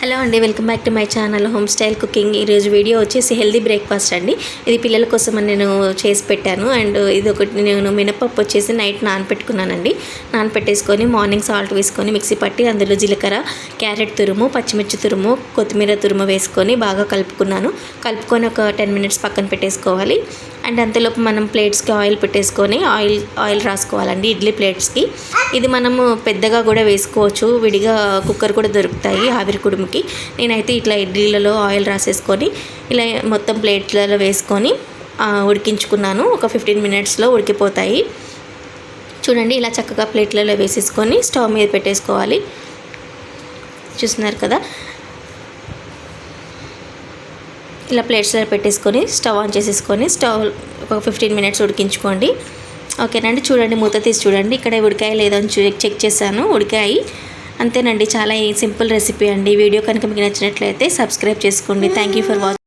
Hello అండి welcome back to my channel home style cooking. ఈరోజు video వచ్చేసి healthy breakfast అండి. ఇది పిల్లల కోసం నేను చేసి పెట్టాను. అండ్ ఇది ఒకటి నేను మినపప్పు వచ్చేసి నైట్ నానపెట్టుకున్నానండి. నానపెట్టేసుకొని మార్నింగ్ సాల్ట్ వేసుకొని మిక్సీ పట్టి అందులో జీలకర్ర క్యారెట్ తురుము పచ్చిమిర్చి తురుము కొత్తిమీర తురుము వేసుకొని బాగా కలుపుకున్నాను. కలుపుకొని ఒక టెన్ మినిట్స్ పక్కన పెట్టేసుకోవాలి. అండ్ అంతలోపు మనం ప్లేట్స్కి ఆయిల్ పెట్టేసుకొని ఆయిల్ ఆయిల్ రాసుకోవాలండి ఇడ్లీ ప్లేట్స్కి. ఇది మనము పెద్దగా కూడా వేసుకోవచ్చు. విడిగా కుక్కర్ కూడా దొరుకుతాయి. ఆవిరి కుడుము కుడుముకి నేనైతే ఇట్లా ఇడ్లీలలో ఆయిల్ రాసేసుకొని ఇలా మొత్తం ప్లేట్లలో వేసుకొని ఉడికించుకున్నాను. ఒక ఫిఫ్టీన్ మినిట్స్లో ఉడికిపోతాయి. చూడండి ఇలా చక్కగా ప్లేట్లలో వేసేసుకొని స్టవ్ మీద పెట్టేసుకోవాలి. చూస్తున్నారు కదా? ఇలా ప్లేట్స్లో పెట్టేసుకొని స్టవ్ ఆన్ చేసేసుకొని స్టవ్ ఒక ఫిఫ్టీన్ మినిట్స్ ఉడికించుకోండి. ఓకేనండి చూడండి మూత తీసి చూడండి. ఇక్కడ ఉడికాయ లేదని చెక్ చేశాను. ఉడికాయి. అంతేనండి చాలా సింపుల్ రెసిపీ అండి. వీడియో కనుక మీకు నచ్చినట్లయితే సబ్స్క్రైబ్ చేసుకోండి. Thank you for watching